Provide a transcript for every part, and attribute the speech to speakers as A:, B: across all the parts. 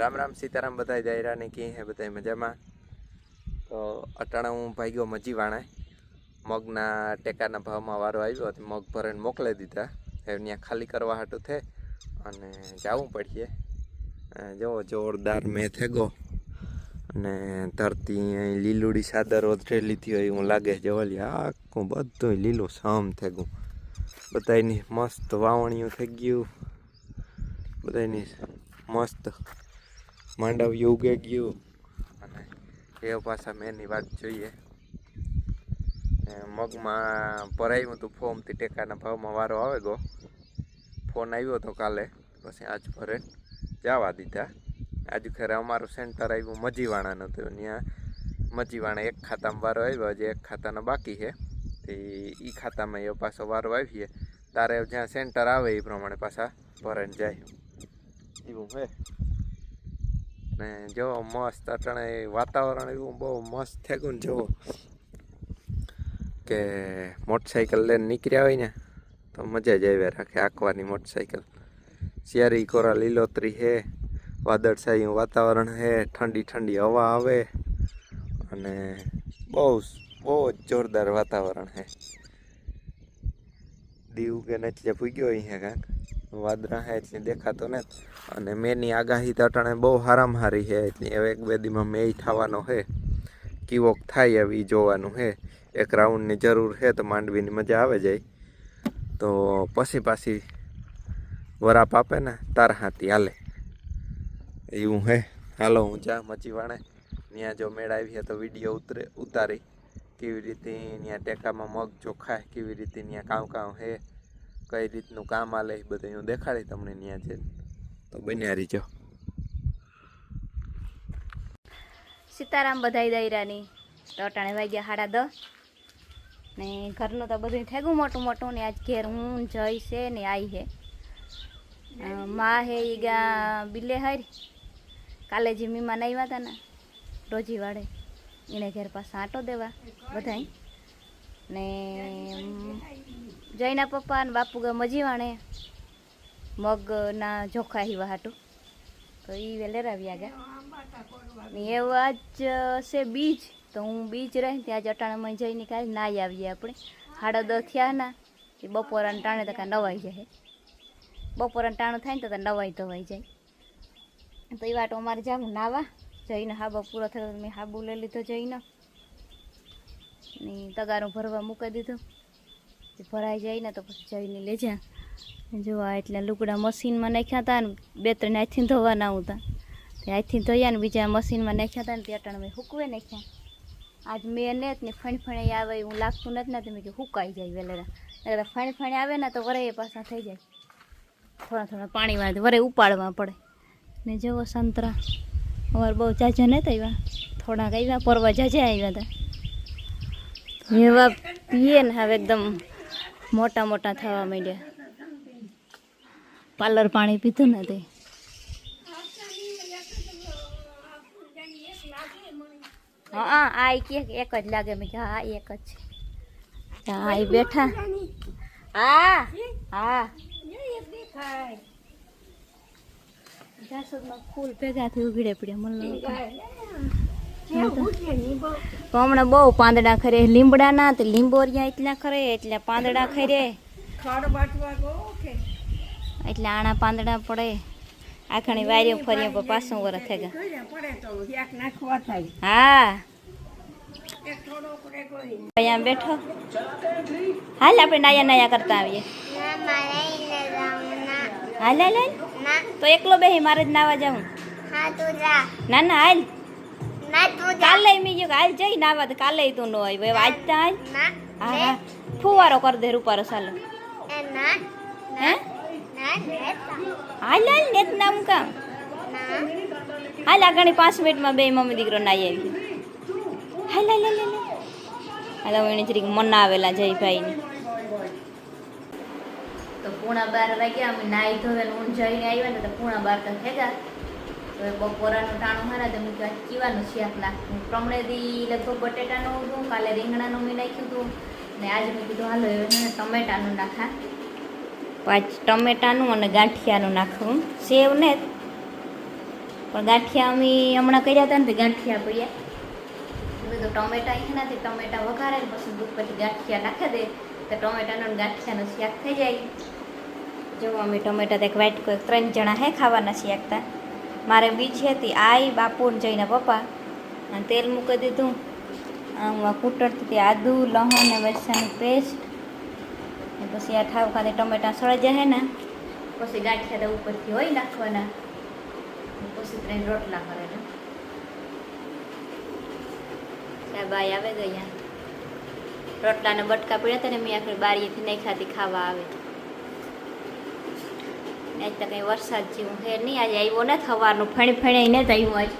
A: રામ રામ સીતારામ બધા જાયરાની કી હે બધા મજામાં? તો અટાણા હું ભાગ્યો મજી વાણાય મગના ટેકાના ભાવમાં વારો આવ્યો તો મગ ભરીને મોકલી દીધા. હવે ત્યાં ખાલી કરવા હાટું થે અને જવું પડીએ જોવો જોરદાર મેં થેગો અને ધરતી અહીં લીલુડી સાદર વધરે લીધી હોય એવું લાગે જવલી આખું બધું લીલું સામ થેગું બધાની મસ્ત વાવણીઓ થઈ ગયું. બધાની મસ્ત માંડવ્યું ઉગે ગયું. અને એ પાછા મેની વાત જોઈએ. મગમાં ભરાયું હતું ફોર્મથી ટેકાના ભાવમાં વારો આવે ગો. ફોન આવ્યો હતો કાલે, પછી આજ ભરે. જવા દીધા. આજ ખરે અમારું સેન્ટર આવ્યું મજીવાણાનું હતું ત્યાં મજીવાણા એક ખાતામાં વારો આવ્યો, હજી એક ખાતાનો બાકી છે. તે એ ખાતામાં એ પાછો વારો આવીએ. તારે જ્યાં સેન્ટર આવે એ પ્રમાણે પાછા ભરાઈને જાય. એવું હે ને જો મસ્ત અટાણે વાતાવરણ એવું બહુ મસ્ત થઈ ને જો. કે મોટરસાઇકલ લઈને નીકળ્યા હોય ને, તો મજા જ આવ્યા રાખે આંકવાની મોટરસાઇકલ શિયારી કોરા, લીલોતરી હે, વાદળછાયું વાતાવરણ હે, ઠંડી ઠંડી હવા આવે અને બહુ બહુ જ જોરદાર વાતાવરણ હે. દીવ કે નચલે પૂગ્યો અહીંયા કાંક. વાદળા હે એટલે દેખાતો ને. અને મેની આગાહી તો અટાણે બહુ હારામ હારી હે એટલે. હવે એક બે દીમાં મે થવાનો હે. કીવોક થાય એવી જોવાનું હે. એક રાઉન્ડની જરૂર છે તો માંડવીની મજા આવે જાય. તો પછી પાછી વરાપ આપે ને તાર હાથી હાલે. એવું હે. હાલો હું જા મચી વાણે ત્યાં જો મેળ આવી તો વીડિયો ઉતરે, ઉતારી. કેવી રીતે ત્યાં ટેકામાં મગ ચોખાય, કેવી રીતે ત્યાં કામ કામ હે. કઈ રીતનું કામ આલે એ બધું હું દેખાડી તમને ત્યાં છે તો બન્યા રહીજો
B: સીતારામ બધાય દૈરાની તો અટાણે વાગ્યા સાડા દસ. ને ઘરનું તો બધું થેગું મોટું મોટું ને આજ ઘેર હું જઈ છે ને આઈ હે મા હે એ ગા બિલે હરી. કાલે જે મીમાન આવ્યા હતા ને રોજીવાળે એને ઘેર પાસે આંટો દેવા બધાય. ને જયના પપ્પા અને બાપુ ગા મજીવાણે મગના જોખા હિવા હાટું. તો એ વેલેરાવ્યા ગયા. ને એવું આજ છે બીજ. તો હું બીજ રહી ત્યાં જ અટાણામાં જઈને કાંઈ નાઈ આવીએ આપણે. સાડા દસ થયા ના, એ બપોરાને ટાણે તો કાંઈ નવાઈ જાય. બપોરાને ટાણું થાય ને તો ત્યાં નવાઈ ધોવાઈ જાય. તો એ વાટો અમારે જાવું નાવા. જઈને હાબો પૂરો થયો મેં હાબુ લઈ લીધો જઈને. ને તગારું ભરવા મૂકી દીધું. ભરાઈ જાય ને તો પછી જઈને લેજા જોવા એટલે લુગડા મશીનમાં નાખ્યા હતા ને, બે ત્રણ હાથથી ધોવાના હતા. તે હાથથી ધોયા ને બીજા મશીનમાં નાખ્યા હતા ને તે અટાણે મેં હુકવે નાખ્યા. આજ મેં ને જ ને ફણ ફણે આવે હું લાગતું નથી ને તો મેં હુકાઈ જાય વેલેરા. એટલે ફણે આવે ને તો વરે એ પાછા થઈ જાય. થોડા થોડા પાણીમાં વરે ઉપાડવા પડે. ને જવો સંતરા, અમારે બહુ જાજા નહોતા આવ્યા. થોડાક આવ્યા, પરવા જાજા આવ્યા હતા એવા પીએ ને હવે એકદમ મોટા મોટા થવા માંડ્યા. પાર્લર પાણી પીધું ને તે. હા આ એક જ લાગે મેં હા, એક જ છે. હા એ બેઠા. હા હા. ફૂલ ભેગા થઈ ઉઘડે પડ્યા. મને હમણાં બહુ પાંદડા ખરે. લીમડાના તો લીંબોરિયા એટલા ખરે એટલે પાંદડા ખરે. એટલે આણા પાંદડા પડે. આખણી વાર્યો ફરીએ પણ પાછું વરસ થઈ ગયા. હા. અહીંયા બેઠો. હાલ આપણે નાયા નાયા કરતા આવીએ. હાલ હાલ હાલ. તો એકલો બેહી મારે જ નાવા જાઉં. ના ના હાલ. કાલે મેં જો હાલ જઈ ના વાત કાલે તું ન આવી હવે આજ તો હાલ હા હા. ફુવારો કર દે રૂપારો ચાલો હે? હાલ હાલ નેત નામ કામ. હાલ આગળ પાંચ મિનિટમાં બે મમ્મી દીકરો નાઈ આવી. હાલ હાલ હાલ હાલ. હાલ એને જરીક મનાવેલા જયભાઈની તો પૂણા બાર વાગ્યા અમે નાઈ ધોવે ને જઈને આવ્યા ને તો પૂણા બાર તો ભેગા તો બપોરાનું ટાણું મારા તો મેં કીધું આજ કીવાનું શાક નાખવું પ્રમણે દી લગભગ બટેટાનું હતું કાલે રીંગણાનું મેં નાખ્યું હતું. ને આજે મેં કીધું, હાલો એને ટમેટાનું નાખા. પાંચ ટમેટાનું અને ગાંઠિયાનું નાખવું સેવ ને પણ ગાંઠિયા અમે હમણાં કર્યા હતા ને ગાંઠિયા પડ્યા મેં તો ટમેટા અહીંયા નથી, ટમેટા વઘારે પછી દૂધ પછી ગાંઠિયા નાખી દે. તો ટમેટાનો ગાંઠિયાનો શાક થઈ જાય. જો અમે ટમેટા એક વાઈટ કોઈ ત્રણ જણા હે ખાવાના શાકતા મારે બીજી હતી, આઈ બાપુને જઈને પપ્પા, અને તેલ મૂકી દીધું. આમાં કૂટરથી હતી આદુ, લહણ ને મરચાંની પેસ્ટ પછી આ ઠાવ ખાતે ટમેટા સળી જાય ને, પછી ગાંઠિયા ઉપરથી હોય નાખવાના, પછી ત્રણ રોટલા કરેલા. સાહેબ આઈ આવે ગયા રોટલાના બટકા પડ્યા હતા ને, મેં આખરે બારીએથી નહીં ખાતી ખાવા આવે. આજ તો કંઈ વરસાદ જેવું ફેર નહીં. આજે આવ્યો ને સવારનું ફણી ફણી ને થયું આજ.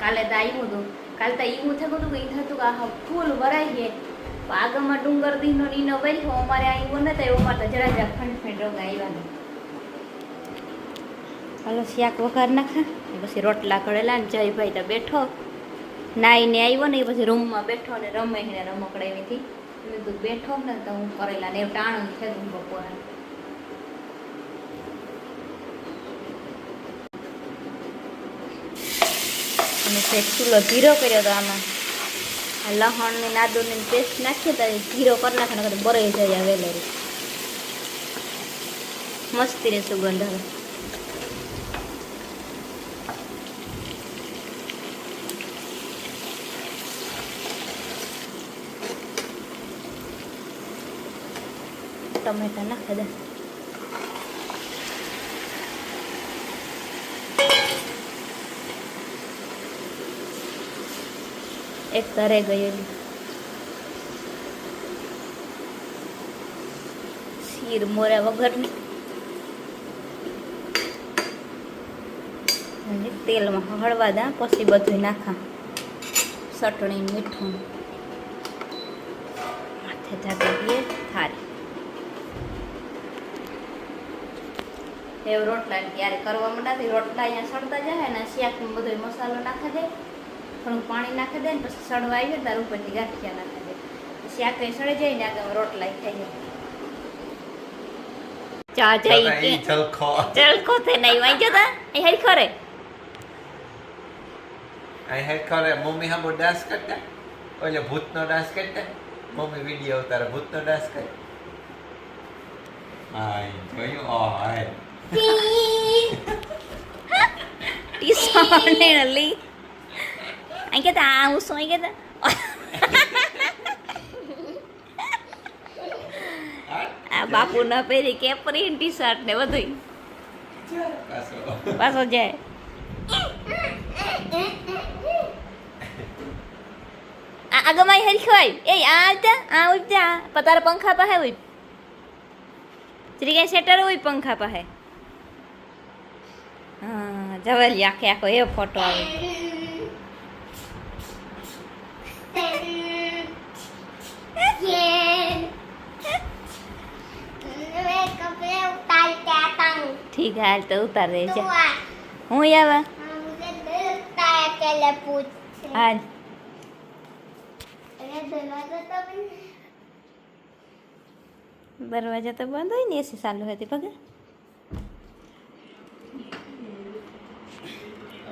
B: કાલે તો આવ્યું હતું. કાલે તો એવું થતું હતું કે એ થતું કે આ ફૂલ ભરાઈ જાય તો આગળમાં ડુંગર દીનો નીનો ભર્યો અમારે આવ્યો ને તો અમારે તો જરા જરા ફણ ફણ રોગ આવ્યા હાલો, શાક વઘાર નાખા. પછી રોટલા કરેલા ને જયભાઈ તો બેઠો. નાઈને આવ્યો ને પછી રૂમમાં બેઠો ને રમે ને રમકડાવીથી મેં તું બેઠો ને તો હું કરેલા ને એવું ટાણું છે બપોરે. અને તે ચૂલો ધીરો કર્યો હતો આમાં આ લહણની નાદુની પેસ્ટ નાખીએ તો ધીરો કરી નાખે ને બરાઈ જાય વેલેરી. મસ્તી રે સુગંધ હવે ટમેટા નાખે દે. એક તરે ગયેલી. શીર મોરા વગરની અને તેલમાં હળવા દા, પછી બધું નાખા. ચટણી, મીઠું. માથે ધાગી દઈએ, થારી. એવું રોટલા ત્યારે કરવા માંડાથી રોટલા અહીંયા સળતા જાય ને શાકનો બધો મસાલો નાખી દે થોડું પાણી નાખી દે ને પછી સડવા આવી તાર ઉપરથી ગાંઠિયા નાખી દે શાક કઈ સડી જાય ને આગળ રોટલા થઈ જાય ચા જઈ કે
A: ચલખો
B: ચલ નહીં વાંચો તા એ હરી ખરે
A: અહીં હેડ કરે મમ્મી હામો ડાન્સ કરતા ઓલે ભૂતનો ડાન્સ કરતા મમ્મી વીડિયો ઉતારે ભૂતનો ડાન્સ કરે હાય જોયું ઓ હાય
B: ટીસોને લી અહીં કે આ હું સોઈ કે આ બાપુ ના પહેરી કેપરી ટી શર્ટ ને બધું
A: પાછો
B: જાય આ આગમાં હેરી ખવાય એ આ આવતા આ ઉઠતા પતાર પંખા પાસે હોય શ્રી કઈ સેટર હોય પંખા પાસે હા જવલી આખે આખો એ ફોટો આવે
C: 100. Me compré un
B: tal
C: teatán. Chica, tarde ya. ¿Cómo
B: ya. Al. ¿Pero vaya tapando y ni ese salvo
C: de ti qué?